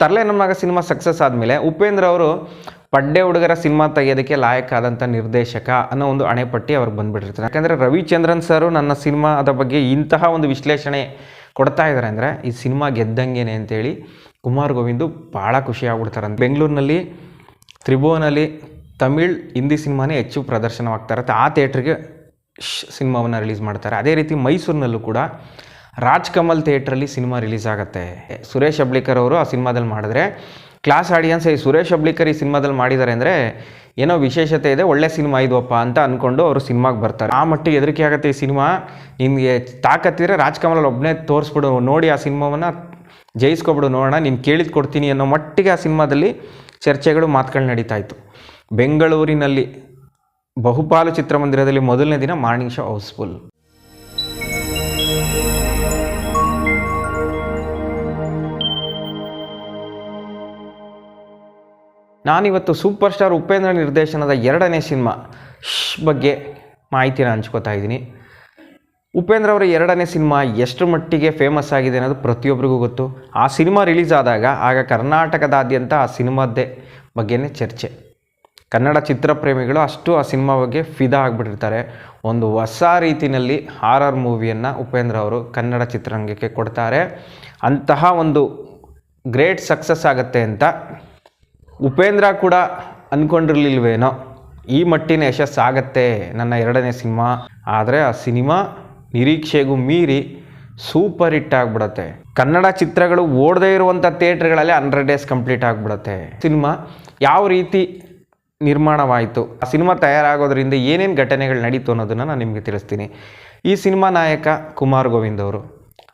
ತರ್ಲೆ ನಮ್ಮಾಗ cinema success ಆದಮೇಲೆ ಉಪೇಂದ್ರ ಅವರು ಪಡ್ಡೆ ಹುಡುಗರ ಸಿನಿಮಾ ತೆಗೆಯೋದಕ್ಕೆ ಲಾಯಕ್ಕಾದಂಥ ನಿರ್ದೇಶಕ ಅನ್ನೋ ಒಂದು ಅಣೆಪಟ್ಟಿ ಅವ್ರಿಗೆ ಬಂದುಬಿಟ್ಟಿರ್ತಾರೆ. ಯಾಕಂದರೆ ರವಿಚಂದ್ರನ್ ಸರು ನನ್ನ ಸಿನಿಮಾದ ಬಗ್ಗೆ ಇಂತಹ ಒಂದು ವಿಶ್ಲೇಷಣೆ ಕೊಡ್ತಾ ಇದ್ದಾರೆ ಅಂದರೆ ಈ ಸಿನಿಮಾ ಗೆದ್ದಂಗೆನೆ ಅಂತೇಳಿ ಕುಮಾರ್ ಗೋವಿಂದು ಭಾಳ ಖುಷಿ ಆಗ್ಬಿಡ್ತಾರೆ ಬೆಂಗಳೂರಿನಲ್ಲಿ, ತ್ರಿಭುವನಲ್ಲಿ ತಮಿಳ್ ಹಿಂದಿ ಸಿನಿಮಾನೇ ಹೆಚ್ಚು ಪ್ರದರ್ಶನವಾಗ್ತಾ ಇರುತ್ತೆ. ಆ ಥಿಯೇಟ್ರಿಗೆ ಸಿನಿಮಾವನ್ನು ರಿಲೀಸ್ ಮಾಡ್ತಾರೆ. ಅದೇ ರೀತಿ ಮೈಸೂರಿನಲ್ಲೂ ಕೂಡ ರಾಜ್ ಕಮಲ್ ಥಿಯೇಟ್ರಲ್ಲಿ ಸಿನಿಮಾ ರಿಲೀಸ್ ಆಗುತ್ತೆ. ಸುರೇಶ್ ಅಬ್ಲಿಕರ್ ಅವರು ಆ ಸಿನಿಮಾದಲ್ಲಿ ಮಾಡಿದ್ರೆ, ಕ್ಲಾಸ್ ಆಡಿಯನ್ಸ್ ಈ ಸುರೇಶ್ ಅಬ್ಲಿಕರ್ ಈ ಸಿನಿಮಾದಲ್ಲಿ ಮಾಡಿದ್ದಾರೆ ಅಂದರೆ ಏನೋ ವಿಶೇಷತೆ ಇದೆ, ಒಳ್ಳೆ ಸಿನಿಮಾ ಇದವಪ್ಪ ಅಂತ ಅಂದ್ಕೊಂಡು ಅವರು ಸಿನಿಮಾಗೆ ಬರ್ತಾರೆ. ಆ ಮಟ್ಟಿಗೆ ಹೆದರಿಕೆ ಆಗುತ್ತೆ ಈ ಸಿನಿಮಾ. ನಿಮಗೆ ತಾಕತ್ತಿದ್ರೆ ರಾಜ್ ಕಮಲ್ ಒಬ್ಬನೇ ತೋರಿಸ್ಬಿಡು, ನೋಡಿ ಆ ಸಿನಿಮಾವನ್ನು, ಜಯಿಸ್ಕೊಬಿಡು, ನೋಡೋಣ, ನೀನು ಕೇಳಿದ್ ಕೊಡ್ತೀನಿ ಅನ್ನೋ ಮಟ್ಟಿಗೆ ಆ ಸಿನಿಮಾದಲ್ಲಿ ಚರ್ಚೆಗಳು, ಮಾತುಗಳು ನಡೀತಾ ಇತ್ತು. ಬೆಂಗಳೂರಿನಲ್ಲಿ ಬಹುಪಾಲು ಚಿತ್ರಮಂದಿರದಲ್ಲಿ ಮೊದಲನೇ ದಿನ ಮಾರ್ನಿಂಗ್ ಶೋ ಹೌಸ್ಫುಲ್. ನಾನಿವತ್ತು ಸೂಪರ್ ಸ್ಟಾರ್ ಉಪೇಂದ್ರ ನಿರ್ದೇಶನದ ಎರಡನೇ ಸಿನಿಮಾ, ಶ್ ಬಗ್ಗೆ ಮಾಹಿತಿನ ಹಂಚ್ಕೋತಾ ಇದ್ದೀನಿ. ಉಪೇಂದ್ರ ಅವರ ಎರಡನೇ ಸಿನಿಮಾ ಎಷ್ಟು ಮಟ್ಟಿಗೆ ಫೇಮಸ್ ಆಗಿದೆ ಅನ್ನೋದು ಪ್ರತಿಯೊಬ್ಬರಿಗೂ ಗೊತ್ತು. ಆ ಸಿನಿಮಾ ರಿಲೀಸ್ ಆದಾಗ ಆಗ ಕರ್ನಾಟಕದಾದ್ಯಂತ ಆ ಸಿನಿಮಾದ್ದೇ ಬಗ್ಗೆನೇ ಚರ್ಚೆ. ಕನ್ನಡ ಚಿತ್ರಪ್ರೇಮಿಗಳು ಅಷ್ಟು ಆ ಸಿನಿಮಾ ಬಗ್ಗೆ ಫಿದಾ ಆಗಿಬಿಟ್ಟಿರ್ತಾರೆ. ಒಂದು ಹೊಸ ರೀತಿಯಲ್ಲಿ ಹಾರರ್ ಮೂವಿಯನ್ನು ಉಪೇಂದ್ರ ಅವರು ಕನ್ನಡ ಚಿತ್ರರಂಗಕ್ಕೆ ಕೊಡ್ತಾರೆ. ಅಂತಹ ಒಂದು ಗ್ರೇಟ್ ಸಕ್ಸಸ್ ಆಗುತ್ತೆ ಅಂತ ಉಪೇಂದ್ರ ಕೂಡ ಅಂದ್ಕೊಂಡಿರ್ಲಿಲ್ವೇನೋ ಈ ಮಟ್ಟಿನ ಯಶಸ್ಸಾಗತ್ತೆ ನನ್ನ ಎರಡನೇ ಸಿನಿಮಾ. ಆದರೆ ಆ ಸಿನಿಮಾ ನಿರೀಕ್ಷೆಗೂ ಮೀರಿ ಸೂಪರ್ ಹಿಟ್ ಆಗಿಬಿಡುತ್ತೆ. ಕನ್ನಡ ಚಿತ್ರಗಳು ಓಡದೇ ಇರುವಂಥ ಥಿಯೇಟ್ರ್ಗಳಲ್ಲಿ ಹಂಡ್ರೆಡ್ ಡೇಸ್ ಕಂಪ್ಲೀಟ್ ಆಗಿಬಿಡತ್ತೆ. ಸಿನಿಮಾ ಯಾವ ರೀತಿ ನಿರ್ಮಾಣವಾಯಿತು? ಆ ಸಿನಿಮಾ ತಯಾರಾಗೋದ್ರಿಂದ ಏನೇನು ಘಟನೆಗಳು ನಡೀತು ಅನ್ನೋದನ್ನು ನಾನು ನಿಮಗೆ ತಿಳಿಸ್ತೀನಿ. ಈ ಸಿನಿಮಾ ನಾಯಕ ಕುಮಾರ್ ಗೋವಿಂದ್ ಅವರು.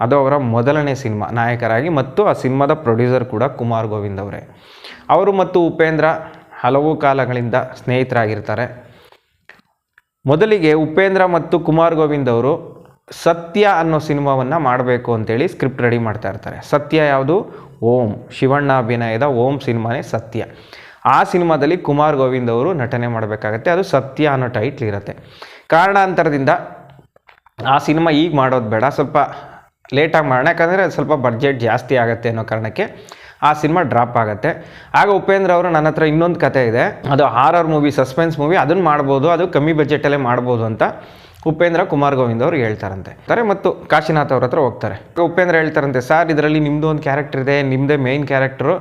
ಅದು ಅವರ ಮೊದಲನೇ ಸಿನಿಮಾ ನಾಯಕರಾಗಿ ಮತ್ತು ಆ ಸಿನಿಮಾದ ಪ್ರೊಡ್ಯೂಸರ್ ಕೂಡ ಕುಮಾರ್ ಗೋವಿಂದ್ ಅವರೇ. ಅವರು ಮತ್ತು ಉಪೇಂದ್ರ ಹಲವು ಕಾಲಗಳಿಂದ ಸ್ನೇಹಿತರಾಗಿರ್ತಾರೆ. ಮೊದಲಿಗೆ ಉಪೇಂದ್ರ ಮತ್ತು ಕುಮಾರ್ ಗೋವಿಂದ್ ಅವರು ಸತ್ಯ ಅನ್ನೋ ಸಿನಿಮಾವನ್ನು ಮಾಡಬೇಕು ಅಂತೇಳಿ ಸ್ಕ್ರಿಪ್ಟ್ ರೆಡಿ ಮಾಡ್ತಾ ಇರ್ತಾರೆ. ಸತ್ಯ ಯಾವುದು? ಓಂ, ಶಿವಣ್ಣ ಅಭಿನಯದ ಓಂ ಸಿನಿಮಾನೇ ಸತ್ಯ. ಆ ಸಿನಿಮಾದಲ್ಲಿ ಕುಮಾರ್ ಗೋವಿಂದ್ ಅವರು ನಟನೆ ಮಾಡಬೇಕಾಗತ್ತೆ. ಅದು ಸತ್ಯ ಅನ್ನೋ ಟೈಟ್ಲ್ ಇರುತ್ತೆ. ಕಾರಣಾಂತರದಿಂದ ಆ ಸಿನಿಮಾ ಈಗ ಮಾಡೋದು ಬೇಡ. ಸ್ವಲ್ಪ ಲೇಟಾಗಿ ಮಾಡೋಣ. ಯಾಕಂದರೆ ಸ್ವಲ್ಪ ಬಡ್ಜೆಟ್ ಜಾಸ್ತಿ ಆಗುತ್ತೆ ಅನ್ನೋ ಕಾರಣಕ್ಕೆ ಆ ಸಿನಿಮಾ ಡ್ರಾಪ್ ಆಗುತ್ತೆ. ಆಗ ಉಪೇಂದ್ರ ಅವರು ನನ್ನ ಹತ್ರ ಇನ್ನೊಂದು ಕತೆ ಇದೆ. ಅದು ಹಾರರ್ ಮೂವಿ ಸಸ್ಪೆನ್ಸ್ ಮೂವಿ ಅದನ್ನು ಮಾಡ್ಬೋದು, ಅದು ಕಮ್ಮಿ ಬಜೆಟಲ್ಲೇ ಮಾಡ್ಬೋದು ಅಂತ ಉಪೇಂದ್ರ ಕುಮಾರ್ ಗೋವಿಂದ್ ಅವರು ಹೇಳ್ತಾರಂತೆ. ತಾರೆ ಮತ್ತು ಕಾಶಿನಾಥ್ ಅವ್ರ ಹತ್ರ ಹೋಗ್ತಾರೆ. ಉಪೇಂದ್ರ ಹೇಳ್ತಾರಂತೆ, ಸರ್, ಇದರಲ್ಲಿ ನಿಮ್ಮದು ಒಂದು ಕ್ಯಾರೆಕ್ಟರ್ ಇದೆ ನಿಮ್ಮದೇ ಮೇಯ್ನ್ ಕ್ಯಾರೆಕ್ಟರು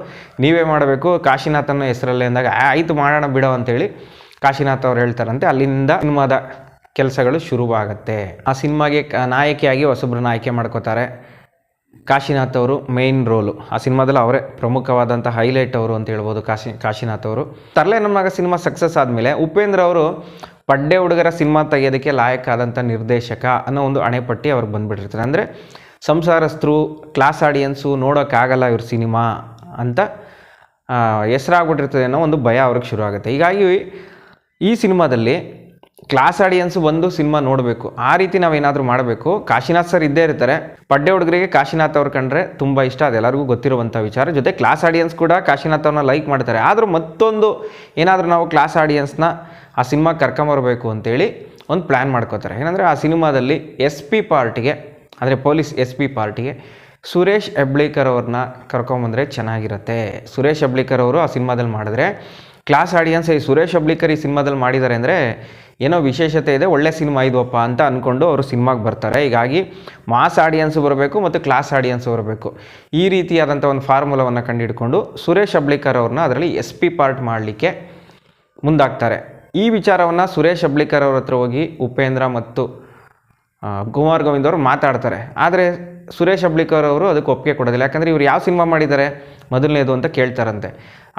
ನೀವೇ ಮಾಡಬೇಕು ಕಾಶಿನಾಥನ ಹೆಸರಲ್ಲೇ ಅಂದಾಗ ಆಯಿತು ಮಾಡೋಣ ಬಿಡೋ ಅಂತೇಳಿ ಕಾಶಿನಾಥ್ ಅವ್ರು ಹೇಳ್ತಾರಂತೆ. ಅಲ್ಲಿಂದ ಸಿನಿಮಾದ ಕೆಲಸಗಳು ಶುರುವಾಗುತ್ತೆ. ಆ ಸಿನಿಮಾಗೆ ನಾಯಕಿಯಾಗಿ ಹೊಸಬ್ರನ್ನ ಆಯ್ಕೆ ಮಾಡ್ಕೋತಾರೆ. ಕಾಶಿನಾಥ್ ಅವರು ಮೇಯ್ನ್ ರೋಲು ಆ ಸಿನಿಮಾದಲ್ಲಿ ಅವರೇ ಪ್ರಮುಖವಾದಂಥ ಹೈಲೈಟ್ ಅವರು ಅಂತ ಹೇಳ್ಬೋದು ಕಾಶಿ, ಕಾಶಿನಾಥ್ ಅವರು. ತರಲೆ ನಮ್ಮ ಮಗ ಸಿನಿಮಾ ಸಕ್ಸಸ್ ಆದಮೇಲೆ ಉಪೇಂದ್ರ ಅವರು ಪಡ್ಡೆ ಹುಡುಗರ ಸಿನಿಮಾ ತೆಗೆಯೋದಕ್ಕೆ ಲಾಯಕಾದಂಥ ನಿರ್ದೇಶಕ ಅನ್ನೋ ಒಂದು ಅಣೆಪಟ್ಟಿ ಅವ್ರಿಗೆ ಬಂದುಬಿಟ್ಟಿರ್ತಾರೆ ಅಂದರೆ ಸಂಸಾರಸ್ಥರು ಕ್ಲಾಸ್ ಆಡಿಯನ್ಸು ನೋಡೋಕ್ಕಾಗಲ್ಲ ಇವ್ರ ಸಿನಿಮಾ ಅಂತ ಹೆಸರಾಗ್ಬಿಟ್ಟಿರ್ತದೆ ಅನ್ನೋ ಒಂದು ಭಯ ಅವ್ರಿಗೆ ಶುರು ಆಗುತ್ತೆ ಹೀಗಾಗಿ ಈ ಸಿನಿಮಾದಲ್ಲಿ ಕ್ಲಾಸ್ ಆಡಿಯನ್ಸ್ ಬಂದು ಸಿನಿಮಾ ನೋಡಬೇಕು. ಆ ರೀತಿ ನಾವೇನಾದರೂ ಮಾಡಬೇಕು. ಕಾಶಿನಾಥ್ ಸರ್ ಇದ್ದೇ ಇರ್ತಾರೆ. ಪಡ್ಡೆ ಹುಡುಗರಿಗೆ ಕಾಶಿನಾಥ್ ಅವ್ರು ಕಂಡ್ರೆ ತುಂಬ ಇಷ್ಟ. ಅದೆಲ್ಲರಿಗೂ ಗೊತ್ತಿರುವಂಥ ವಿಚಾರ. ಜೊತೆ ಕ್ಲಾಸ್ ಆಡಿಯನ್ಸ್ ಕೂಡ ಕಾಶಿನಾಥ್ ಅವ್ರನ್ನ ಲೈಕ್ ಮಾಡ್ತಾರೆ. ಆದರೂ ಮತ್ತೊಂದು ಏನಾದರೂ ನಾವು ಕ್ಲಾಸ್ ಆಡಿಯನ್ಸ್ನ ಆ ಸಿನಿಮಾ ಕರ್ಕೊಂಬರ್ಬೇಕು ಅಂತೇಳಿ ಒಂದು ಪ್ಲ್ಯಾನ್ ಮಾಡ್ಕೋತಾರೆ. ಏನಂದರೆ ಆ ಸಿನಿಮಾದಲ್ಲಿ ಎಸ್ ಪಿ ಪಾರ್ಟಿಗೆ, ಅಂದರೆ ಪೊಲೀಸ್ ಎಸ್ ಪಿ ಪಾರ್ಟಿಗೆ ಸುರೇಶ್ ಹೆಬ್ಳೀಕರ್ ಅವ್ರನ್ನ ಕರ್ಕೊಂಬಂದರೆ ಚೆನ್ನಾಗಿರುತ್ತೆ. ಸುರೇಶ್ ಹೆಬ್ಳೀಕರ್ ಅವರು ಆ ಸಿನಿಮಾದಲ್ಲಿ ಮಾಡಿದ್ರೆ ಕ್ಲಾಸ್ ಆಡಿಯನ್ಸ್ ಈ ಸುರೇಶ್ ಅಬ್ಲಿಕರ್ ಈ ಸಿನಿಮಾದಲ್ಲಿ ಮಾಡಿದ್ದಾರೆ ಅಂದರೆ ಏನೋ ವಿಶೇಷತೆ ಇದೆ, ಒಳ್ಳೆ ಸಿನಿಮಾ ಇದವಪ್ಪ ಅಂತ ಅಂದ್ಕೊಂಡು ಅವರು ಸಿನಿಮಾಗೆ ಬರ್ತಾರೆ. ಹೀಗಾಗಿ ಮಾಸ್ ಆಡಿಯನ್ಸ್ ಬರಬೇಕು ಮತ್ತು ಕ್ಲಾಸ್ ಆಡಿಯನ್ಸ್ ಬರಬೇಕು. ಈ ರೀತಿಯಾದಂಥ ಒಂದು ಫಾರ್ಮುಲಾವನ್ನು ಕಂಡುಹಿಡ್ಕೊಂಡು ಸುರೇಶ್ ಅಬ್ಳಿಕರ್ ಅವ್ರನ್ನ ಅದರಲ್ಲಿ ಎಸ್ ಪಿ ಪಾರ್ಟ್ ಮಾಡಲಿಕ್ಕೆ ಮುಂದಾಗ್ತಾರೆ. ಈ ವಿಚಾರವನ್ನು ಸುರೇಶ್ ಅಬ್ಲಿಕರ್ ಅವ್ರ ಹತ್ರ ಹೋಗಿ ಉಪೇಂದ್ರ ಮತ್ತು ಕುಮಾರ್ ಗೋವಿಂದ್ ಅವರು ಮಾತಾಡ್ತಾರೆ. ಆದರೆ ಸುರೇಶ್ ಅಬ್ಳಿಕರ್ ಅವರು ಅದಕ್ಕೆ ಒಪ್ಪಿಗೆ ಕೊಡೋದಿಲ್ಲ. ಯಾಕಂದರೆ ಇವರು ಯಾವ ಸಿನಿಮಾ ಮಾಡಿದ್ದಾರೆ? ಮೊದಲನೇದು ಅಂತ ಕೇಳ್ತಾರಂತೆ.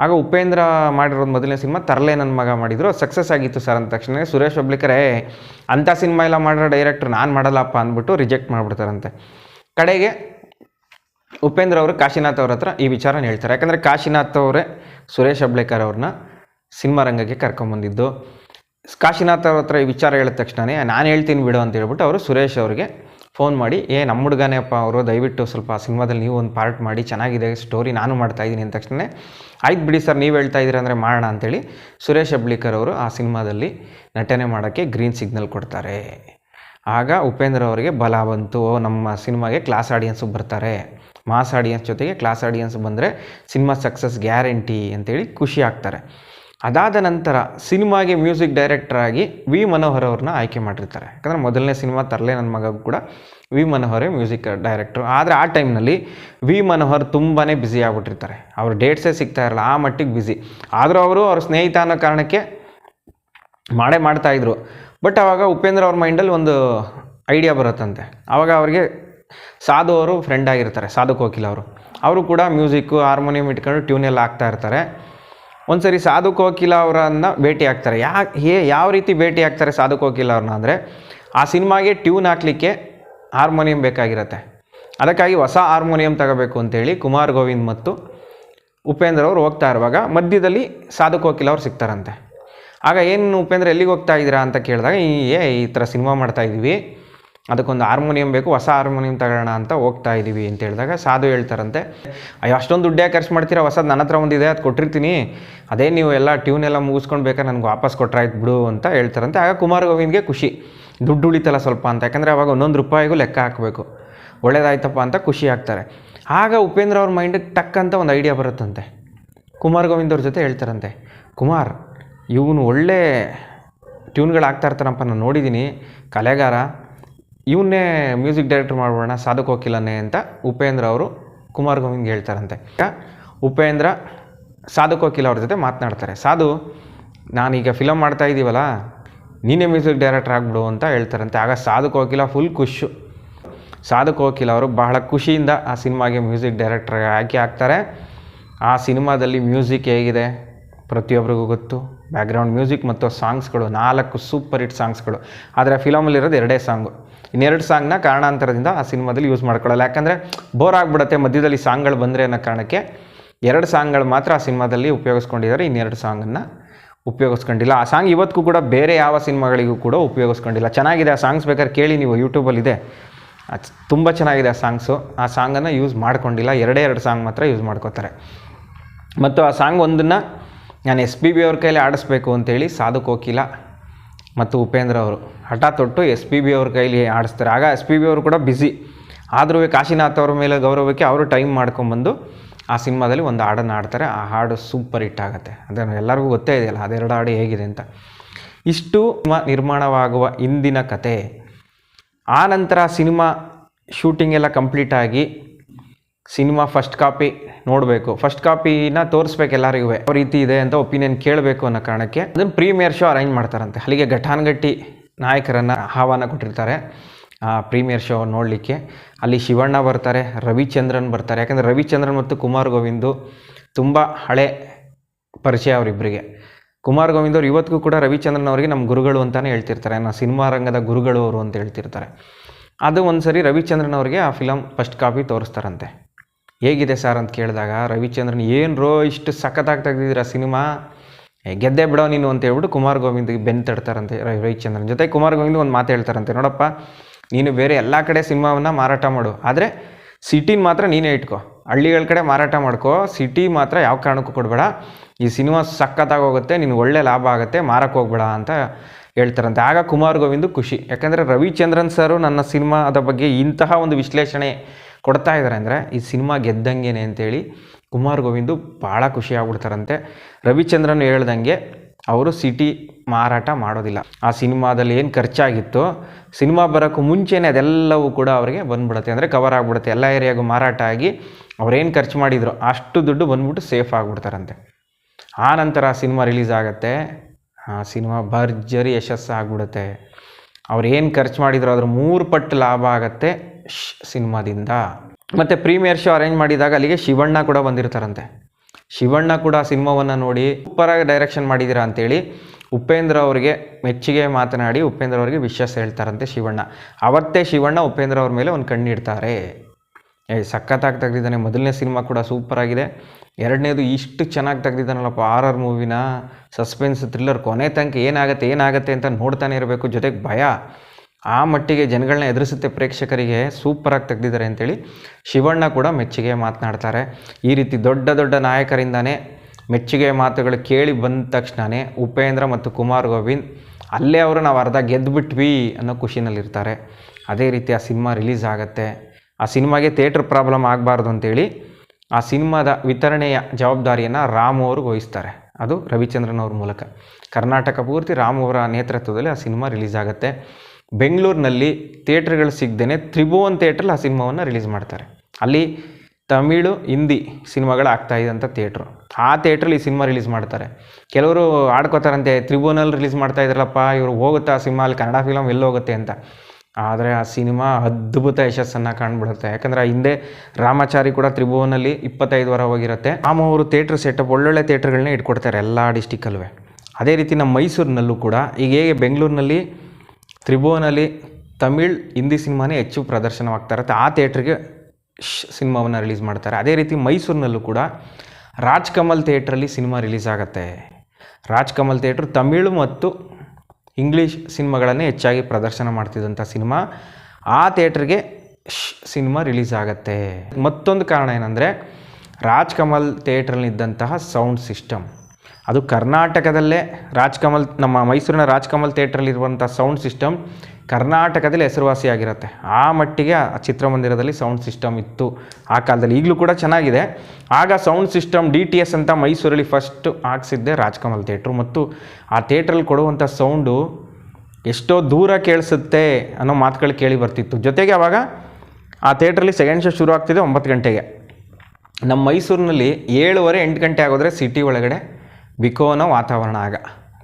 ಆಗ ಉಪೇಂದ್ರ ಮಾಡಿರೋದು ಮೊದಲನೇ ಸಿನಿಮಾ ತರಲೆ ನನ್ನ ಮಗ ಮಾಡಿದ್ರು. ಸಕ್ಸಸ್ ಆಗಿತ್ತು ಸರ್ ಅಂದ ತಕ್ಷಣ ಸುರೇಶ್ ಒಬ್ಲಿಕರೇ ಅಂಥ ಸಿನಿಮಾ ಎಲ್ಲ ಮಾಡಿರೋ ಡೈರೆಕ್ಟ್ರ್ ನಾನು ಮಾಡಲ್ಲಪ್ಪ ಅಂದ್ಬಿಟ್ಟು ರಿಜೆಕ್ಟ್ ಮಾಡಿಬಿಡ್ತಾರಂತೆ. ಕಡೆಗೆ ಉಪೇಂದ್ರ ಅವರು ಕಾಶಿನಾಥ್ ಅವ್ರ ಹತ್ರ ಈ ವಿಚಾರನ ಹೇಳ್ತಾರೆ. ಯಾಕಂದರೆ ಕಾಶಿನಾಥ್ ಅವರೇ ಸುರೇಶ್ ಅಬ್ಲೇಕರ್ ಅವ್ರನ್ನ ಸಿನಿಮಾ ರಂಗಕ್ಕೆ ಕರ್ಕೊಂಬಂದಿದ್ದು ಕಾಶಿನಾಥ್ ಅವ್ರ ಹತ್ರ ಈ ವಿಚಾರ ಹೇಳಿದ ತಕ್ಷಣವೇ ನಾನು ಹೇಳ್ತೀನಿ ಬಿಡು ಅಂತ ಹೇಳ್ಬಿಟ್ಟು ಅವರು ಸುರೇಶ್ ಅವರಿಗೆ ಫೋನ್ ಮಾಡಿ, ಏ ನಮ್ಮ ಹುಡುಗನೇಪ್ಪ ಅವರು, ದಯವಿಟ್ಟು ಸ್ವಲ್ಪ ಸಿನಿಮಾದಲ್ಲಿ ನೀವು ಒಂದು ಪಾರ್ಟ್ ಮಾಡಿ, ಚೆನ್ನಾಗಿದೆ, ಸ್ಟೋರಿ ನಾನು ಮಾಡ್ತಾ ಇದ್ದೀನಿ ಅಂದ ತಕ್ಷಣ ಆಯ್ತು ಬಿಡಿ ಸರ್, ನೀವು ಹೇಳ್ತಾ ಇದ್ದೀರಿ ಅಂದರೆ ಮಾಡೋಣ ಅಂತೇಳಿ ಸುರೇಶ್ ಅಬ್ಳಿಕರ್ ಅವರು ಆ ಸಿನಿಮಾದಲ್ಲಿ ನಟನೆ ಮಾಡೋಕ್ಕೆ ಗ್ರೀನ್ ಸಿಗ್ನಲ್ ಕೊಡ್ತಾರೆ. ಆಗ ಉಪೇಂದ್ರ ಅವರಿಗೆ ಬಲ ಬಂತು. ನಮ್ಮ ಸಿನಿಮಾಗೆ ಕ್ಲಾಸ್ ಆಡಿಯನ್ಸು ಬರ್ತಾರೆ. ಮಾಸ್ ಆಡಿಯನ್ಸ್ ಜೊತೆಗೆ ಕ್ಲಾಸ್ ಆಡಿಯನ್ಸ್ ಬಂದರೆ ಸಿನಿಮಾ ಸಕ್ಸಸ್ ಗ್ಯಾರಂಟಿ ಅಂತೇಳಿ ಖುಷಿ ಆಗ್ತಾರೆ. ಅದಾದ ನಂತರ ಸಿನಿಮಾಗೆ ಮ್ಯೂಸಿಕ್ ಡೈರೆಕ್ಟರ್ ಆಗಿ ವಿ ಮನೋಹರ್ ಅವ್ರನ್ನ ಆಯ್ಕೆ ಮಾಡಿರ್ತಾರೆ. ಯಾಕಂದರೆ ಮೊದಲನೇ ಸಿನಿಮಾ ತರಲೆ ನನ್ನ ಮಗ ಕೂಡ ವಿ ಮನೋಹರೇ ಮ್ಯೂಸಿಕ್ ಡೈರೆಕ್ಟ್ರು. ಆದರೆ ಆ ಟೈಮ್ನಲ್ಲಿ ವಿ ಮನೋಹರ್ ತುಂಬಾ ಬ್ಯುಸಿ ಆಗ್ಬಿಟ್ಟಿರ್ತಾರೆ. ಅವ್ರ ಡೇಟ್ಸೇ ಸಿಗ್ತಾ ಇರಲ್ಲ, ಆ ಮಟ್ಟಿಗೆ ಬ್ಯುಸಿ. ಆದರೂ ಅವರು ಅವ್ರ ಸ್ನೇಹಿತ ಅನ್ನೋ ಕಾರಣಕ್ಕೆ ಮಾಡೇ ಮಾಡ್ತಾಯಿದ್ರು ಬಟ್ ಆವಾಗ ಉಪೇಂದ್ರ ಅವ್ರ ಮೈಂಡಲ್ಲಿ ಒಂದು ಐಡಿಯಾ ಬರುತ್ತಂತೆ. ಆವಾಗ ಅವ್ರಿಗೆ ಸಾಧು ಅವರು ಫ್ರೆಂಡ್ ಆಗಿರ್ತಾರೆ, ಸಾಧು ಕೋಕಿಲ್ ಅವರು. ಅವರು ಕೂಡ ಮ್ಯೂಸಿಕ್ಕು, ಹಾರ್ಮೋನಿಯಂ ಇಟ್ಕೊಂಡು ಟ್ಯೂನೆಲ್ಲ ಆಗ್ತಾ ಇರ್ತಾರೆ. ಒಂದು ಸರಿ ಸಾಧು ಕೋಕಿಲ ಅವರನ್ನು ಭೇಟಿ ಆಗ್ತಾರೆ. ಯಾ, ಹೇ, ಯಾವ ರೀತಿ ಭೇಟಿ ಆಗ್ತಾರೆ ಸಾಧು ಕೋಕಿಲ ಅವ್ರನ್ನ ಅಂದರೆ, ಆ ಸಿನಿಮಾಗೆ ಟ್ಯೂನ್ ಹಾಕ್ಲಿಕ್ಕೆ ಹಾರ್ಮೋನಿಯಂ ಬೇಕಾಗಿರುತ್ತೆ. ಅದಕ್ಕಾಗಿ ಹೊಸ ಹಾರ್ಮೋನಿಯಂ ತಗೋಬೇಕು ಅಂತೇಳಿ ಕುಮಾರ್ ಗೋವಿಂದ್ ಮತ್ತು ಉಪೇಂದ್ರ ಅವರು ಹೋಗ್ತಾ ಇರುವಾಗ ಮಧ್ಯದಲ್ಲಿ ಸಾಧು ಕೋಕಿಲ ಅವ್ರು ಸಿಗ್ತಾರಂತೆ. ಆಗ ಏನು ಉಪೇಂದ್ರ ಎಲ್ಲಿಗೆ ಹೋಗ್ತಾ ಇದ್ದೀರಾ ಅಂತ ಕೇಳಿದಾಗ, ಏ, ಈ ಥರ ಸಿನಿಮಾ ಮಾಡ್ತಾ ಇದ್ದೀವಿ. ಅದಕ್ಕೊಂದು ಹಾರ್ಮೋನಿಯಂ ಬೇಕು, ಹೊಸ ಹಾರ್ಮೋನಿಯಂ ತಗೊಳ್ಳೋಣ ಅಂತ ಹೋಗ್ತಾ ಇದ್ದೀವಿ ಅಂತ ಹೇಳಿದಾಗ ಸಾಧು ಹೇಳ್ತಾರಂತೆ, ಅಯ್ಯೋ, ಅಷ್ಟೊಂದು ದುಡ್ಡೇ ಖರ್ಚು ಮಾಡ್ತೀರಾ? ಹೊಸದು ನನ್ನ ಹತ್ರ ಒಂದಿದೆ, ಅದು ಕೊಟ್ಟಿರ್ತೀನಿ. ಅದೇ ನೀವು ಎಲ್ಲ ಟ್ಯೂನ್ ಎಲ್ಲ ಮುಗಿಸ್ಕೊಂಡು ಬೇಕಾದ್ರೆ ನನಗೆ ವಾಪಸ್ ಕೊಟ್ರಾಯ್ತು ಬಿಡು ಅಂತ ಹೇಳ್ತಾರಂತೆ. ಆಗ ಕುಮಾರ್ ಗೋವಿಂದ್ಗೆ ಖುಷಿ, ದುಡ್ಡು ಉಳಿತಲ್ಲ ಸ್ವಲ್ಪ ಅಂತ. ಯಾಕಂದರೆ ಅವಾಗ ಒಂದೊಂದು ರೂಪಾಯಿಗೂ ಲೆಕ್ಕ ಹಾಕಬೇಕು. ಒಳ್ಳೇದಾಯ್ತಪ್ಪ ಅಂತ ಖುಷಿ ಆಗ್ತಾರೆ. ಆಗ ಉಪೇಂದ್ರ ಅವ್ರ ಮೈಂಡಿಗೆ ಟಕ್ ಅಂತ ಒಂದು ಐಡಿಯಾ ಬರುತ್ತಂತೆ. ಕುಮಾರ್ ಗೋವಿಂದ್ ಅವ್ರ ಜೊತೆ ಹೇಳ್ತಾರಂತೆ, ಕುಮಾರ್, ಇವನು ಒಳ್ಳೆ ಟ್ಯೂನ್ಗಳು ಆಗ್ತಾ ನಾನು ನೋಡಿದ್ದೀನಿ ಕಲೆಗಾರ ಇವನ್ನೇ ಮ್ಯೂಸಿಕ್ ಡೈರೆಕ್ಟರ್ ಮಾಡ್ಬೋಣ ಸಾಧು ಕೋಕಿಲನೇ ಅಂತ ಉಪೇಂದ್ರ ಅವರು ಕುಮಾರ್ ಗೋವಿಂದ್ಗೆ ಹೇಳ್ತಾರಂತೆ. ಉಪೇಂದ್ರ ಸಾಧು ಕೋಕಿಲ ಅವ್ರ ಜೊತೆ ಮಾತನಾಡ್ತಾರೆ. ಸಾಧು, ನಾನೀಗ ಫಿಲಮ್ ಮಾಡ್ತಾ ಇದ್ದೀವಲ್ಲ ನೀನೇ ಮ್ಯೂಸಿಕ್ ಡೈರೆಕ್ಟರ್ ಆಗ್ಬಿಡು ಅಂತ ಹೇಳ್ತಾರಂತೆ. ಆಗ ಸಾಧು ಕೋಕಿಲ ಫುಲ್ ಖುಷು. ಸಾಧು ಕೋಕಿಲ ಅವರು ಬಹಳ ಖುಷಿಯಿಂದ ಆ ಸಿನಿಮಾಗೆ ಮ್ಯೂಸಿಕ್ ಡೈರೆಕ್ಟರ್ ಆಯ್ಕೆ ಆಗ್ತಾರೆ. ಆ ಸಿನಿಮಾದಲ್ಲಿ ಮ್ಯೂಸಿಕ್ ಹೇಗಿದೆ ಪ್ರತಿಯೊಬ್ಬರಿಗೂ ಗೊತ್ತು. ಬ್ಯಾಕ್ಗ್ರೌಂಡ್ ಮ್ಯೂಸಿಕ್ ಮತ್ತು ಸಾಂಗ್ಸ್ಗಳು ನಾಲ್ಕು ಸೂಪರ್ ಹಿಟ್ ಸಾಂಗ್ಸ್ಗಳು ಆದರೆ ಫಿಲಮಲ್ಲಿರೋದು ಎರಡೇ ಸಾಂಗು ಇನ್ನೆರಡು ಸಾಂಗ್ನ ಕಾರಣಾಂತರದಿಂದ ಆ ಸಿನಿಮಾದಲ್ಲಿ ಯೂಸ್ ಮಾಡ್ಕೊಳ್ಳಲ್ಲ. ಯಾಕಂದರೆ ಬೋರ್ ಆಗಿಬಿಡುತ್ತೆ ಮಧ್ಯದಲ್ಲಿ ಸಾಂಗ್ಗಳು ಬಂದರೆ ಅನ್ನೋ ಕಾರಣಕ್ಕೆ ಎರಡು ಸಾಂಗ್ಗಳು ಮಾತ್ರ ಆ ಸಿನಿಮಾದಲ್ಲಿ ಉಪಯೋಗಿಸ್ಕೊಂಡಿದ್ದಾರೆ, ಇನ್ನೆರಡು ಸಾಂಗನ್ನು ಉಪಯೋಗಿಸ್ಕೊಂಡಿಲ್ಲ. ಆ ಸಾಂಗ್ ಇವತ್ತಿಗೂ ಕೂಡ ಬೇರೆ ಯಾವ ಸಿನಿಮಾಗಳಿಗೂ ಕೂಡ ಉಪಯೋಗಿಸ್ಕೊಂಡಿಲ್ಲ. ಚೆನ್ನಾಗಿದೆ, ಆ ಸಾಂಗ್ಸ್ ಬೇಕಾದ್ರೆ ಕೇಳಿ ನೀವು ಯೂಟ್ಯೂಬಲ್ಲಿದೆ ತುಂಬ ಚೆನ್ನಾಗಿದೆ ಆ ಸಾಂಗ್ಸು. ಆ ಸಾಂಗನ್ನು ಯೂಸ್ ಮಾಡ್ಕೊಂಡಿಲ್ಲ, ಎರಡೇ ಎರಡು ಸಾಂಗ್ ಮಾತ್ರ ಯೂಸ್ ಮಾಡ್ಕೋತಾರೆ. ಮತ್ತು ಆ ಸಾಂಗ್ ಒಂದನ್ನು ನಾನು ಎಸ್ ಪಿ ಬಿ ಅವ್ರ ಕೈಲಿ ಆಡಿಸ್ಬೇಕು ಅಂತೇಳಿ ಸಾಧು ಕೋಕಿಲ ಮತ್ತು ಉಪೇಂದ್ರ ಅವರು. ಹಠ ತೊಟ್ಟು ಎಸ್ ಪಿ ಬಿ ಅವ್ರ ಕೈಲಿ ಆಡಿಸ್ತಾರೆ. ಆಗ ಎಸ್ ಪಿ ಬಿ ಅವರು ಕೂಡ ಬ್ಯುಸಿ ಆದರೂ ಕಾಶಿನಾಥ್ ಅವ್ರ ಮೇಲೆ ಗೌರವಕ್ಕೆ ಅವರು ಟೈಮ್ ಮಾಡ್ಕೊಂಬಂದು ಆ ಸಿನಿಮಾದಲ್ಲಿ ಒಂದು ಹಾಡನ್ನು ಆಡ್ತಾರೆ ಆ ಹಾಡು ಸೂಪರ್ ಹಿಟ್ ಆಗುತ್ತೆ. ಅದನ್ನು ಎಲ್ಲರಿಗೂ ಗೊತ್ತೇ ಇದೆಯಲ್ಲ, ಅದೆರಡು ಹಾಡು ಹೇಗಿದೆ ಅಂತ. ಇಷ್ಟು ನಿರ್ಮಾಣವಾಗುವ ಇಂದಿನ ಕತೆ. ಆ ನಂತರ ಸಿನಿಮಾ ಶೂಟಿಂಗ್ ಎಲ್ಲ ಕಂಪ್ಲೀಟ್ ಆಗಿ ಸಿನಿಮಾ ಫಸ್ಟ್ ಕಾಪಿ ನೋಡಬೇಕು. ಫಸ್ಟ್ ಕಾಪಿನ ತೋರಿಸ್ಬೇಕು ಎಲ್ಲರಿಗೂ. ಯಾವ ರೀತಿ ಇದೆ ಅಂತ ಒಪಿನಿಯನ್ ಕೇಳಬೇಕು ಅನ್ನೋ ಕಾರಣಕ್ಕೆ ಅದನ್ನು ಪ್ರೀಮಿಯರ್ ಶೋ ಅರೇಂಜ್ ಮಾಡ್ತಾರಂತೆ. ಅಲ್ಲಿಗೆ ಘಟಾನ್ಗಟ್ಟಿ ನಾಯಕರನ್ನು ಆಹ್ವಾನ ಕೊಟ್ಟಿರ್ತಾರೆ. ಆ ಪ್ರೀಮಿಯರ್ ಶೋ ನೋಡಲಿಕ್ಕೆ. ಅಲ್ಲಿ ಶಿವಣ್ಣ ಬರ್ತಾರೆ, ರವಿಚಂದ್ರನ್ ಬರ್ತಾರೆ. ಯಾಕಂದರೆ ರವಿಚಂದ್ರನ್ ಮತ್ತು ಕುಮಾರ್ ಗೋವಿಂದು ತುಂಬ ಹಳೆ ಪರಿಚಯ ಅವರಿಬ್ಬರಿಗೆ ಕುಮಾರ್ ಗೋವಿಂದ್ ಅವರು ಇವತ್ತಿಗೂ ಕೂಡ ರವಿಚಂದ್ರನ್ ಅವರಿಗೆ ನಮ್ಮ ಗುರುಗಳು ಅಂತಲೇ ಹೇಳ್ತಿರ್ತಾರೆ. ನಾ ಸಿನಿಮಾ ರಂಗದ ಗುರುಗಳು ಅವರು ಅಂತ ಹೇಳ್ತಿರ್ತಾರೆ. ಅದು ಒಂದು ಸರಿ ರವಿಚಂದ್ರನ್ ಅವರಿಗೆ ಆ ಫಿಲಮ್ ಫಸ್ಟ್ ಕಾಪಿ ತೋರಿಸ್ತಾರಂತೆ. ಹೇಗಿದೆ ಸರ್ ಅಂತ ಕೇಳಿದಾಗ, ರವಿಚಂದ್ರನ್, ಏನು ರೋ ಇಷ್ಟು ಸಖತ್ತಾಗಿ ತೆಗ್ದಿದ್ದೀರ ಸಿನಿಮಾ? ಗೆದ್ದೆ ಬಿಡೋ ನೀನು, ಅಂತ ಹೇಳ್ಬಿಟ್ಟು ಕುಮಾರ್ ಗೋವಿಂದ್ಗೆ ಬೆನ್ ತಡ್ತಾರಂತೆ ರವಿ, ರವಿಚಂದ್ರನ್. ಜೊತೆ ಕುಮಾರ್ ಗೋವಿಂದ್ ಒಂದು ಮಾತು ಹೇಳ್ತಾರಂತೆ, ನೋಡಪ್ಪ, ನೀನು ಬೇರೆ ಎಲ್ಲ ಕಡೆ ಸಿನಿಮಾವನ್ನು ಮಾರಾಟ ಮಾಡು. ಆದರೆ, ಸಿಟಿನ ಮಾತ್ರ ನೀನೇ ಇಟ್ಕೋ. ಹಳ್ಳಿಗಳ ಕಡೆ ಮಾರಾಟ ಮಾಡ್ಕೋ. ಸಿಟಿ ಮಾತ್ರ ಯಾವ ಕಾರಣಕ್ಕೂ ಕೊಡಬೇಡ. ಈ ಸಿನಿಮಾ ಹೋಗುತ್ತೆ, ನೀನು ಒಳ್ಳೆ ಲಾಭ ಆಗುತ್ತೆ ಮಾರಕ್ಕೆ ಹೋಗ್ಬೇಡ, ಅಂತ ಹೇಳ್ತಾರಂತೆ. ಆಗ ಕುಮಾರ್ ಗೋವಿಂದ್ ಖುಷಿ. ಯಾಕಂದರೆ ರವಿಚಂದ್ರನ್ ಸರು ನನ್ನ ಸಿನಿಮಾದ ಬಗ್ಗೆ ಇಂತಹ ಒಂದು ವಿಶ್ಲೇಷಣೆ ಕೊಡ್ತಾ ಇದ್ದಾರೆ ಅಂದರೆ ಈ ಸಿನಿಮಾ ಗೆದ್ದಂಗೆನೆ ಅಂತೇಳಿ ಕುಮಾರ್ ಗೋವಿಂದು ಭಾಳ ಖುಷಿ ಆಗ್ಬಿಡ್ತಾರಂತೆ. ರವಿಚಂದ್ರನ್ ಹೇಳ್ದಂಗೆ ಅವರು ಸಿಟಿ ಮಾರಾಟ ಮಾಡೋದಿಲ್ಲ. ಆ ಸಿನಿಮಾದಲ್ಲಿ ಏನು ಖರ್ಚಾಗಿತ್ತು, ಸಿನಿಮಾ ಬರೋಕ್ಕೂ ಮುಂಚೆನೇ ಅದೆಲ್ಲವೂ ಕೂಡ ಅವರಿಗೆ ಬಂದ್ಬಿಡುತ್ತೆ. ಅಂದರೆ ಕವರ್ ಆಗಿಬಿಡುತ್ತೆ. ಎಲ್ಲ ಏರಿಯಾಗೂ ಮಾರಾಟ ಆಗಿ ಅವ್ರೇನು ಖರ್ಚು ಮಾಡಿದ್ರು ಅಷ್ಟು ದುಡ್ಡು ಬಂದ್ಬಿಟ್ಟು ಸೇಫ್ ಆಗಿಬಿಡ್ತಾರಂತೆ. ಆ ನಂತರ ಆ ಸಿನಿಮಾ ರಿಲೀಸ್ ಆಗುತ್ತೆ. ಆ ಸಿನಿಮಾ ಭರ್ಜರಿ ಯಶಸ್ಸು ಆಗ್ಬಿಡುತ್ತೆ. ಅವ್ರು ಏನು ಖರ್ಚು ಮಾಡಿದ್ರು ಅದ್ರ ಮೂರು ಪಟ್ಟು ಲಾಭ ಆಗುತ್ತೆ. ಶ್ ಸಿನಿಮಾದಿಂದ. ಮತ್ತು ಪ್ರೀಮಿಯರ್ ಶೋ ಅರೇಂಜ್ ಮಾಡಿದಾಗ ಅಲ್ಲಿಗೆ ಶಿವಣ್ಣ ಕೂಡ ಬಂದಿರ್ತಾರಂತೆ. ಶಿವಣ್ಣ ಕೂಡ ಸಿನಿಮಾವನ್ನು ನೋಡಿ ಸೂಪರಾಗಿ ಡೈರೆಕ್ಷನ್ ಮಾಡಿದ್ದೀರಾ ಅಂತೇಳಿ ಉಪೇಂದ್ರ ಅವರಿಗೆ ಮೆಚ್ಚುಗೆ ಮಾತನಾಡಿ ಉಪೇಂದ್ರ ಅವರಿಗೆ ವಿಶ್ವಾಸ ಹೇಳ್ತಾರಂತೆ ಶಿವಣ್ಣ. ಅವತ್ತೇ ಶಿವಣ್ಣ ಉಪೇಂದ್ರ ಅವ್ರ ಮೇಲೆ ಒಂದು ಕಣ್ಣಿಡ್ತಾರೆ ಏ, ಸಖತ್ತಾಗಿ ತೆಗೆದಿದ್ದಾನೆ. ಮೊದಲನೇ ಸಿನಿಮಾ ಕೂಡ ಸೂಪರ್ ಆಗಿದೆ. ಎರಡನೇದು ಇಷ್ಟು ಚೆನ್ನಾಗಿ ತೆಗೆದಿದ್ದಾನಲ್ಲಪ್ಪ ಆರ್ ಆರ್ ಮೂವಿನ ಸಸ್ಪೆನ್ಸ್ ಥ್ರಿಲ್ಲರ್ ಕೊನೆ ತನಕ ಏನಾಗುತ್ತೆ ಏನಾಗುತ್ತೆ ಅಂತ ನೋಡ್ತಾನೆ ಇರಬೇಕು. ಜೊತೆಗೆ ಭಯ. ಆ ಮಟ್ಟಿಗೆ ಜನಗಳನ್ನ ಎದುರಿಸುತ್ತೆ ಪ್ರೇಕ್ಷಕರಿಗೆ ಸೂಪರಾಗಿ ತೆಗೆದಿದ್ದಾರೆ ಅಂತೇಳಿ ಶಿವಣ್ಣ ಕೂಡ ಮೆಚ್ಚುಗೆ ಮಾತನಾಡ್ತಾರೆ. ಈ ರೀತಿ ದೊಡ್ಡ ದೊಡ್ಡ ನಾಯಕರಿಂದನೇ ಮೆಚ್ಚುಗೆ ಮಾತುಗಳು ಕೇಳಿ ಬಂದ ತಕ್ಷಣವೇ ಉಪೇಂದ್ರ ಮತ್ತು ಕುಮಾರ್ ಗೋವಿಂದ್ ಅಲ್ಲೇ ಅವರು ನಾವು ಅರ್ಧ ಗೆದ್ದುಬಿಟ್ವಿ ಅನ್ನೋ ಖುಷಿನಲ್ಲಿರ್ತಾರೆ. ಅದೇ ರೀತಿ ಆ ಸಿನಿಮಾ ರಿಲೀಸ್ ಆಗುತ್ತೆ. ಆ ಸಿನಿಮಾಗೆ ಥಿಯೇಟ್ರ್ ಪ್ರಾಬ್ಲಮ್ ಆಗಬಾರ್ದು ಅಂತೇಳಿ ಆ ಸಿನಿಮಾದ ವಿತರಣೆಯ ಜವಾಬ್ದಾರಿಯನ್ನು ರಾಮು ಅವರು ವಹಿಸ್ತಾರೆ. ಅದು ರವಿಚಂದ್ರನ್ ಅವ್ರ ಮೂಲಕ. ಕರ್ನಾಟಕ ಪೂರ್ತಿ ರಾಮು ಅವರ ನೇತೃತ್ವದಲ್ಲಿ ಆ ಸಿನಿಮಾ ರಿಲೀಸ್ ಆಗುತ್ತೆ. ಬೆಂಗಳೂರಿನಲ್ಲಿ ಥಿಯೇಟ್ರ್ಗಳು ಸಿಗ್ದೇ ತ್ರಿಭುವನ್ ಥಿಯೇಟ್ರಲ್ಲಿ ಆ ಸಿನಿಮಾವನ್ನು ರಿಲೀಸ್ ಮಾಡ್ತಾರೆ. ಅಲ್ಲಿ ತಮಿಳು, ಹಿಂದಿ ಸಿನಿಮಾಗಳು ಆಗ್ತಾ ಇದ್ದಂಥ ಥಿಯೇಟ್ರು. ಆ ಥಿಯೇಟ್ರಲ್ಲಿ ಈ ಸಿನಿಮಾ ರಿಲೀಸ್ ಮಾಡ್ತಾರೆ. ಕೆಲವರು ಆಡ್ಕೋತಾರಂತೆ ತ್ರಿಭುವನಲ್ಲಿ ರಿಲೀಸ್ ಮಾಡ್ತಾ ಇದ್ರಲ್ಲಪ್ಪ, ಇವರು ಹೋಗುತ್ತೆ ಆ ಸಿನಿಮಾ ಅಲ್ಲಿ ಕನ್ನಡ ಫಿಲಮ್ ಎಲ್ಲೋಗುತ್ತೆ ಅಂತ. ಆದರೆ ಆ ಸಿನಿಮಾ ಅದ್ಭುತ ಯಶಸ್ಸನ್ನು ಕಾಣ್ಬಿಡುತ್ತೆ. ಯಾಕಂದರೆ ಹಿಂದೆ ರಾಮಾಚಾರಿ ಕೂಡ ತ್ರಿಭುವನಲ್ಲಿ ಇಪ್ಪತ್ತೈದು ವಾರ ಹೋಗಿರುತ್ತೆ. ಆಮ ಅವರು ಥಿಯೇಟ್ರ್ ಸೆಟಪ್, ಒಳ್ಳೊಳ್ಳೆ ಥಿಯೇಟ್ರ್ಗಳನ್ನ ಇಟ್ಕೊಡ್ತಾರೆ ಎಲ್ಲ ಡಿಸ್ಟಿಕಲ್ಲೂ ಅದೇ ರೀತಿ ನಮ್ಮ ಮೈಸೂರಿನಲ್ಲೂ ಕೂಡ, ಈಗ ಹೇಗೆ ಬೆಂಗಳೂರಿನಲ್ಲಿ ತ್ರಿಭುವನಲ್ಲಿ ತಮಿಳ್ ಹಿಂದಿ ಸಿನಿಮಾನೇ ಹೆಚ್ಚು ಪ್ರದರ್ಶನವಾಗ್ತಾ ಇರುತ್ತೆ ಆ ಥಿಯೇಟ್ರಿಗೆ ಸಿನಿಮಾವನ್ನು ರಿಲೀಸ್ ಮಾಡ್ತಾರೆ. ಅದೇ ರೀತಿ ಮೈಸೂರಿನಲ್ಲೂ ಕೂಡ ರಾಜ್ಕಮಲ್ ಥಿಯೇಟ್ರಲ್ಲಿ ಸಿನಿಮಾ ರಿಲೀಸ್ ಆಗುತ್ತೆ. ರಾಜ್ಕಮಲ್ ಥಿಯೇಟ್ರ್ ತಮಿಳು ಮತ್ತು ಇಂಗ್ಲೀಷ್ ಸಿನಿಮಾಗಳನ್ನೇ ಹೆಚ್ಚಾಗಿ ಪ್ರದರ್ಶನ ಮಾಡ್ತಿದ್ದಂಥ ಸಿನಿಮಾ. ಆ ಥಿಯೇಟ್ರಿಗೆ ಸಿನಿಮಾ ರಿಲೀಸ್ ಆಗುತ್ತೆ. ಮತ್ತೊಂದು ಕಾರಣ ಏನಂದರೆ ರಾಜ್ಕಮಲ್ ಥಿಯೇಟ್ರಲ್ಲಿದ್ದಂತಹ ಸೌಂಡ್ ಸಿಸ್ಟಮ್. ಅದು ಕರ್ನಾಟಕದಲ್ಲೇ ರಾಜ್ಕಮಲ್, ನಮ್ಮ ಮೈಸೂರಿನ ರಾಜ್ಕಮಲ್ ಥಿಯೇಟ್ರಲ್ಲಿರುವಂಥ ಸೌಂಡ್ ಸಿಸ್ಟಮ್ ಕರ್ನಾಟಕದಲ್ಲಿ ಹೆಸರುವಾಸಿಯಾಗಿರುತ್ತೆ. ಆ ಮಟ್ಟಿಗೆ ಆ ಚಿತ್ರಮಂದಿರದಲ್ಲಿ ಸೌಂಡ್ ಸಿಸ್ಟಮ್ ಇತ್ತು. ಆ ಕಾಲದಲ್ಲಿ ಈಗಲೂ ಕೂಡ ಚೆನ್ನಾಗಿದೆ. ಆಗ sound system D T S ಅಂತ ಮೈಸೂರಲ್ಲಿ ಫಸ್ಟ್ ಹಾಕ್ಸಿದ್ದೆ ರಾಜ್ಕಮಲ್ ಥಿಯೇಟ್ರು. ಮತ್ತು ಆ ಥಿಯೇಟ್ರಲ್ಲಿ ಕೊಡುವಂಥ ಸೌಂಡು ಎಷ್ಟೋ ದೂರ ಕೇಳಿಸುತ್ತೆ ಅನ್ನೋ ಮಾತುಗಳು ಕೇಳಿ ಬರ್ತಿತ್ತು. ಜೊತೆಗೆ ಅವಾಗ ಆ ಥಿಯೇಟ್ರಲ್ಲಿ ಸೆಕೆಂಡ್ ಶೋ ಶುರು ಆಗ್ತಿದೆ ಒಂಬತ್ತು ಗಂಟೆಗೆ. ನಮ್ಮ ಮೈಸೂರಿನಲ್ಲಿ ಏಳುವರೆ ಎಂಟು ಗಂಟೆ ಆಗೋದ್ರೆ ಸಿಟಿ ಒಳಗಡೆ ಬಿಕೋನ ವಾತಾವರಣ ಆಗ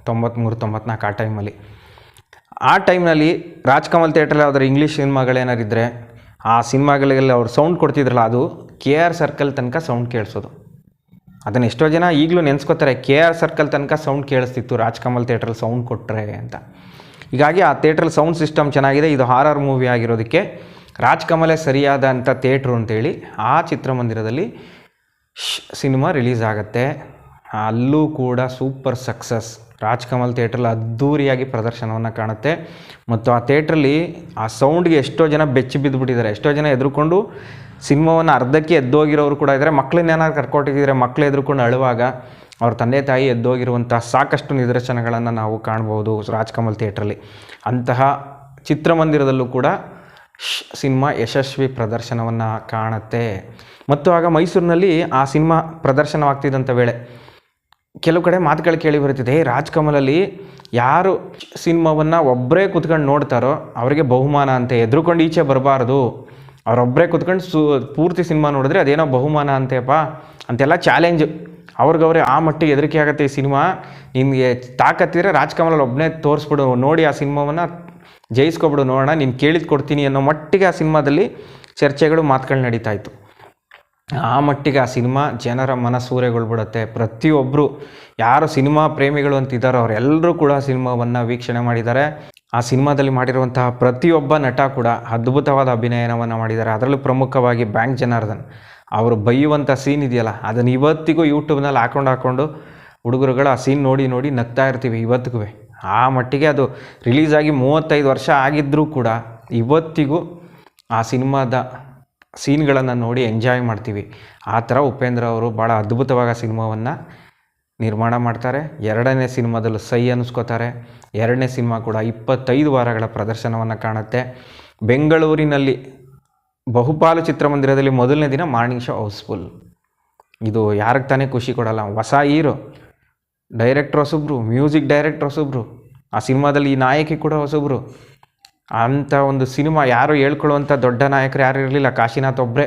ತೊಂಬತ್ತ್ಮೂರು ತೊಂಬತ್ನಾಲ್ಕು ಆ ಟೈಮಲ್ಲಿ. ಆ ಟೈಮ್ನಲ್ಲಿ ರಾಜ್ಕಮಲ್ ಥಿಯೇಟ್ರಲ್ಲಿ ಯಾವ್ದಾರು ಇಂಗ್ಲೀಷ್ ಸಿನಿಮಾಗಳೇನಾರಿದ್ದರೆ ಆ ಸಿನಿಮಾಗಳಿಗೆಲ್ಲ ಅವ್ರು ಸೌಂಡ್ ಕೊಡ್ತಿದ್ರಲ್ಲ, ಅದು ಕೆ ಆರ್ ಸರ್ಕಲ್ ತನಕ ಸೌಂಡ್ ಕೇಳಿಸೋದು. ಅದನ್ನು ಎಷ್ಟೋ ಜನ ಈಗಲೂ ನೆನೆಸ್ಕೋತಾರೆ, ಕೆ ಆರ್ ಸರ್ಕಲ್ ತನಕ ಸೌಂಡ್ ಕೇಳಿಸ್ತಿತ್ತು, ರಾಜ್ಕಮಲ್ ಥಿಯೇಟ್ರಲ್ಲಿ ಸೌಂಡ್ ಕೊಟ್ಟರೆ ಅಂತ. ಹೀಗಾಗಿ ಆ ಥಿಯೇಟ್ರಲ್ಲಿ ಸೌಂಡ್ ಸಿಸ್ಟಮ್ ಚೆನ್ನಾಗಿದೆ, ಇದು ಹಾರರ್ ಮೂವಿ ಆಗಿರೋದಕ್ಕೆ. ರಾಜ್ಕಮಲೇ ಸರಿಯಾದಂಥ ಥಿಯೇಟ್ರು ಅಂತೇಳಿ ಆ ಚಿತ್ರಮಂದಿರದಲ್ಲಿ ಸಿನಿಮಾ ರಿಲೀಸ್ ಆಗುತ್ತೆ. ಅಲ್ಲೂ ಕೂಡ ಸೂಪರ್ ಸಕ್ಸಸ್. ರಾಜ್ಕಮಲ್ ಥಿಯೇಟ್ರಲ್ಲಿ ಅದ್ದೂರಿಯಾಗಿ ಪ್ರದರ್ಶನವನ್ನು ಕಾಣುತ್ತೆ. ಮತ್ತು ಆ ಥಿಯೇಟ್ರಲ್ಲಿ ಆ ಸೌಂಡ್ಗೆ ಎಷ್ಟೋ ಜನ ಬೆಚ್ಚಿ ಬಿದ್ದುಬಿಟ್ಟಿದ್ದಾರೆ ಎಷ್ಟೋ ಜನ ಎದುರುಕೊಂಡು ಸಿನಿಮಾವನ್ನು ಅರ್ಧಕ್ಕೆ ಎದ್ದೋಗಿರೋರು ಕೂಡ ಇದ್ದಾರೆ. ಮಕ್ಕಳನ್ನೇನಾದ್ರು ಕರ್ಕೊಟ್ಟಿದ್ದಾರೆ ಮಕ್ಕಳು ಎದುರುಕೊಂಡು ಅಳುವಾಗ ಅವ್ರ ತಂದೆ ತಾಯಿ ಎದ್ದೋಗಿರುವಂಥ ಸಾಕಷ್ಟು ನಿದರ್ಶನಗಳನ್ನು ನಾವು ಕಾಣ್ಬೋದು ರಾಜ್ಕಮಲ್ ಥಿಯೇಟ್ರಲ್ಲಿ. ಅಂತಹ ಚಿತ್ರಮಂದಿರದಲ್ಲೂ ಕೂಡ ಸಿನಿಮಾ ಯಶಸ್ವಿ ಪ್ರದರ್ಶನವನ್ನು ಕಾಣುತ್ತೆ. ಮತ್ತು ಆಗ ಮೈಸೂರಿನಲ್ಲಿ ಆ ಸಿನಿಮಾ ಪ್ರದರ್ಶನವಾಗ್ತಿದ್ದಂಥ ವೇಳೆ ಕೆಲವು ಕಡೆ ಮಾತುಗಳು ಕೇಳಿ ಬರುತ್ತಿದೆ ರಾಜ್ಕಮಲಲ್ಲಿ ಯಾರು ಸಿನಿಮಾವನ್ನು ಒಬ್ಬರೇ ಕುತ್ಕೊಂಡು ನೋಡ್ತಾರೋ ಅವರಿಗೆ ಬಹುಮಾನ ಅಂತೆ ಎದ್ರುಕೊಂಡು ಈಚೆ ಬರಬಾರ್ದು. ಅವರೊಬ್ಬರೇ ಕುತ್ಕೊಂಡು ಸು, ಪೂರ್ತಿ ಸಿನಿಮಾ ನೋಡಿದ್ರೆ ಅದೇನೋ ಬಹುಮಾನ ಅಂತೆಪ್ಪ ಅಂತೆಲ್ಲ ಚಾಲೆಂಜ್ ಅವ್ರಿಗವ್ರೆ, ಆ ಮಟ್ಟಿಗೆ ಹೆದರಿಕೆ ಆಗುತ್ತೆ ಈ ಸಿನಿಮಾ. ನಿಮಗೆ ತಾಕತ್ತಿದ್ರೆ ರಾಜ್ಕಮಲಲ್ಲಿ ಒಬ್ಬನೇ ತೋರಿಸ್ಬಿಡು, ನೋಡಿ ಆ ಸಿನಿಮಾವನ್ನು ಜಯಿಸ್ಕೊಬಿಡು, ನೋಡೋಣ, ನೀನು ಕೇಳಿದ ಕೊಡ್ತೀನಿ ಅನ್ನೋ ಮಟ್ಟಿಗೆ ಆ ಸಿನಿಮಾದಲ್ಲಿ ಚರ್ಚೆಗಳು, ಮಾತುಗಳು ನಡೀತಾ ಇತ್ತು. ಆ ಮಟ್ಟಿಗೆ ಆ ಸಿನಿಮಾ ಜನರ ಮನಸೂರೆಗೊಳ್ಬಿಡುತ್ತೆ. ಪ್ರತಿಯೊಬ್ಬರು ಯಾರು ಸಿನಿಮಾ ಪ್ರೇಮಿಗಳು ಅಂತಿದ್ದಾರೋ ಅವರೆಲ್ಲರೂ ಕೂಡ ಸಿನಿಮಾವನ್ನು ವೀಕ್ಷಣೆ ಮಾಡಿದ್ದಾರೆ. ಆ ಸಿನಿಮಾದಲ್ಲಿ ಮಾಡಿರುವಂತಹ ಪ್ರತಿಯೊಬ್ಬ ನಟ ಕೂಡ ಅದ್ಭುತವಾದ ಅಭಿನಯನವನ್ನು ಮಾಡಿದ್ದಾರೆ. ಅದರಲ್ಲೂ ಪ್ರಮುಖವಾಗಿ ಬ್ಯಾಂಕ್ ಜನಾರ್ದನ್. ಅವರು ಬೈಯುವಂಥ ಸೀನ್ ಇದೆಯಲ್ಲ, ಅದನ್ನು ಇವತ್ತಿಗೂ ಯೂಟ್ಯೂಬ್ನಲ್ಲಿ ಹಾಕೊಂಡು ಹಾಕ್ಕೊಂಡು ಹುಡುಗರುಗಳು ಆ ಸೀನ್ ನೋಡಿ ನೋಡಿ ನಗ್ತಾ ಇರ್ತೀವಿ ಇವತ್ತಿಗೂ. ಆ ಮಟ್ಟಿಗೆ ಅದು ರಿಲೀಸ್ ಆಗಿ ಮೂವತ್ತೈದು ವರ್ಷ ಆಗಿದ್ದರೂ ಕೂಡ ಇವತ್ತಿಗೂ ಆ ಸಿನಿಮಾದ ಸೀನ್ಗಳನ್ನು ನೋಡಿ ಎಂಜಾಯ್ ಮಾಡ್ತೀವಿ. ಆ ಥರ ಉಪೇಂದ್ರ ಅವರು ಭಾಳ ಅದ್ಭುತವಾಗಿ ಆ ಸಿನಿಮಾವನ್ನು ನಿರ್ಮಾಣ ಮಾಡ್ತಾರೆ. ಎರಡನೇ ಸಿನಿಮಾದಲ್ಲೂ ಸೈ ಅನ್ನಿಸ್ಕೋತಾರೆ ಎರಡನೇ ಸಿನಿಮಾ ಕೂಡ ಇಪ್ಪತ್ತೈದು ವಾರಗಳ ಪ್ರದರ್ಶನವನ್ನು ಕಾಣುತ್ತೆ. ಬೆಂಗಳೂರಿನಲ್ಲಿ ಬಹುಪಾಲು ಚಿತ್ರಮಂದಿರದಲ್ಲಿ ಮೊದಲನೇ ದಿನ ಮಾರ್ನಿಂಗ್ ಶೋ ಹೌಸ್ಫುಲ್. ಇದು ಯಾರಿಗೆ ತಾನೇ ಖುಷಿ ಕೊಡಲ್ಲ. ಹೊಸ ಹೀರೋ, ಡೈರೆಕ್ಟ್ರ್ ಹೊಸೊಬ್ರು, ಮ್ಯೂಸಿಕ್ ಡೈರೆಕ್ಟ್ರ್ ಹೊಸೊಬ್ರು, ಆ ಸಿನಿಮಾದಲ್ಲಿ ಈ ನಾಯಕಿ ಕೂಡ ಹೊಸಬ್ರು. ಅಂಥ ಒಂದು ಸಿನಿಮಾ ಯಾರು ಹೇಳ್ಕೊಳ್ಳುವಂಥ ದೊಡ್ಡ ನಾಯಕರು ಯಾರು ಇರಲಿಲ್ಲ. ಕಾಶಿನಾಥ್ ಒಬ್ಬರೇ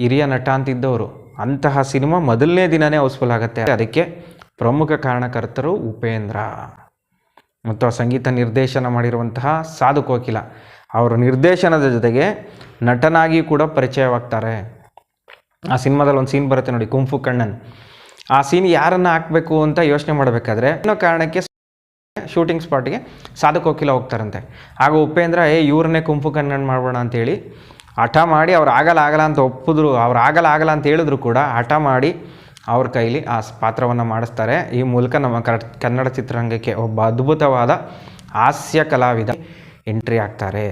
ಹಿರಿಯ ನಟ ಅಂತಿದ್ದವರು. ಅಂತಹ ಸಿನಿಮಾ ಮೊದಲನೇ ದಿನವೇ ಹೌಸ್ಫುಲ್ ಆಗುತ್ತೆ. ಅದಕ್ಕೆ ಪ್ರಮುಖ ಕಾರಣಕರ್ತರು ಉಪೇಂದ್ರ. ಮತ್ತು ಆ ಸಂಗೀತ ನಿರ್ದೇಶನ ಮಾಡಿರುವಂತಹ ಸಾಧು ಕೋಕಿಲ. ಅವರ ನಿರ್ದೇಶನದ ಜೊತೆಗೆ ನಟನಾಗಿ ಕೂಡ ಪರಿಚಯವಾಗ್ತಾರೆ. ಆ ಸಿನಿಮಾದಲ್ಲಿ ಒಂದು ಸೀನ್ ಬರುತ್ತೆ ನೋಡಿ, ಕುಂಫು ಕಣ್ಣನ್. ಆ ಸೀನ್ ಯಾರನ್ನು ಹಾಕಬೇಕು ಅಂತ ಯೋಚನೆ ಮಾಡಬೇಕಾದ್ರೆ ಏನೋ ಕಾರಣಕ್ಕೆ ಶೂಟಿಂಗ್ ಸ್ಪಾಟ್ಗೆ ಸಾಧು ಕೋಕಿಲ ಹೋಗ್ತಾರಂತೆ. ಆಗ ಉಪೇಂದ್ರ, ಏ, ಇವ್ರನ್ನೇ ಕುಂಫು ಕನ್ನಡ ಮಾಡೋಣ ಅಂತೇಳಿ ಹಠ ಮಾಡಿ ಅವ್ರು ಆಗಲ್ಲ ಆಗಲ್ಲ ಅಂತ ಒಪ್ಪಿದ್ರು. ಅವ್ರು ಆಗಲ್ಲ ಆಗಲ್ಲ ಅಂತ ಹೇಳಿದ್ರು ಕೂಡ ಹಠ ಮಾಡಿ ಅವ್ರ ಕೈಲಿ ಆ ಪಾತ್ರವನ್ನು ಮಾಡಿಸ್ತಾರೆ. ಈ ಮೂಲಕ ನಮ್ಮ ಕನ್ನಡ ಚಿತ್ರರಂಗಕ್ಕೆ ಒಬ್ಬ ಅದ್ಭುತವಾದ ಹಾಸ್ಯ ಕಲಾವಿದ ಎಂಟ್ರಿ ಆಗ್ತಾರೆ.